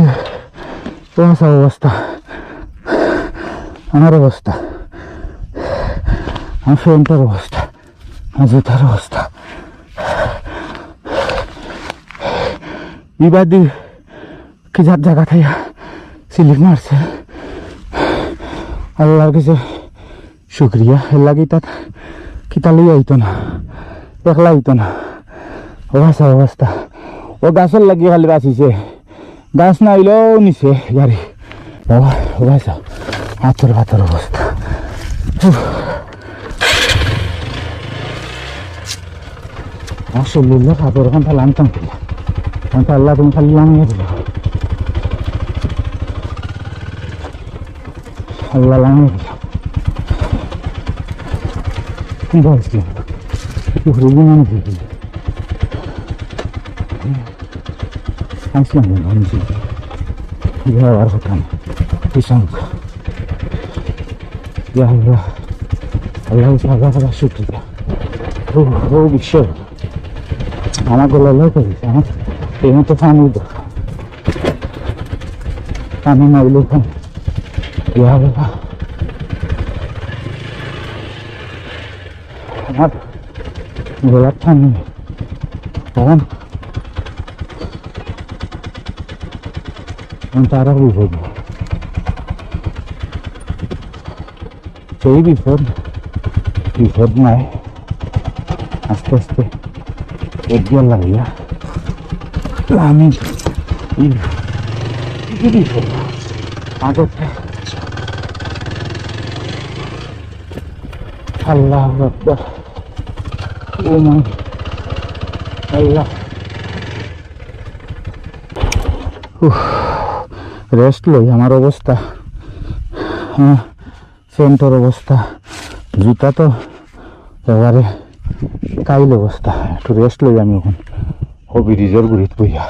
আজকে কুয়াশা অবস্থা। আমার অবস্থা। আমার ফ্রেন্ডটার অবস্থা। আমার জুতার অবস্থা। বিবাদি কি যার জায়গা থেকে সিলিক মারছে। আল্লাহর কাছে শুক্রিয়া। এর লাগি তাত কিতালি আইতো না। একলা আইতো না। অবস্থা অবস্থা। ও গাছের লাগি খালি বাঁচিছে। গাছ না আইলেও নিছে গাড়ি বাবা অবস্থা হাতর হাতর অবস্থা আসলে খাবার ওখান থেকে আনতাম আমি আল্লাহ তুমি খালি নামিয়ে দিল আল্লাহ নামিয়ে দিল বলছি উপরে বিমান দিল আসলাম ভাবছি যাওয়ার কথা না কিষাঙ্ক ইয়া আল্লাহ আল্লাহ আল্লাহ আল্লাহ শুক্রিয়া ও ও বিশ্ব আমার গলা লোক হয়েছে আমার এই মতো পানি দরকার পানি নাইলে পানি ইয়া বাবা আমার গলার পানি তখন তারা বিপদ সেই বিপদ বিপদ নাই। আস্তে আস্তে এগিয়ে লাগিয়া আমি আগতে আল্লাহ আকবর। ও মাই আল্লাহ। রেস্ট লই, আমার অবস্থা হ্যাঁ সেন্টর অবস্থা, জুতা তো এবারে কাইল অবস্থা, একটু রেস্ট লই আমি এখন। হবি রিজার্ভ ঘুরিত বইয়া।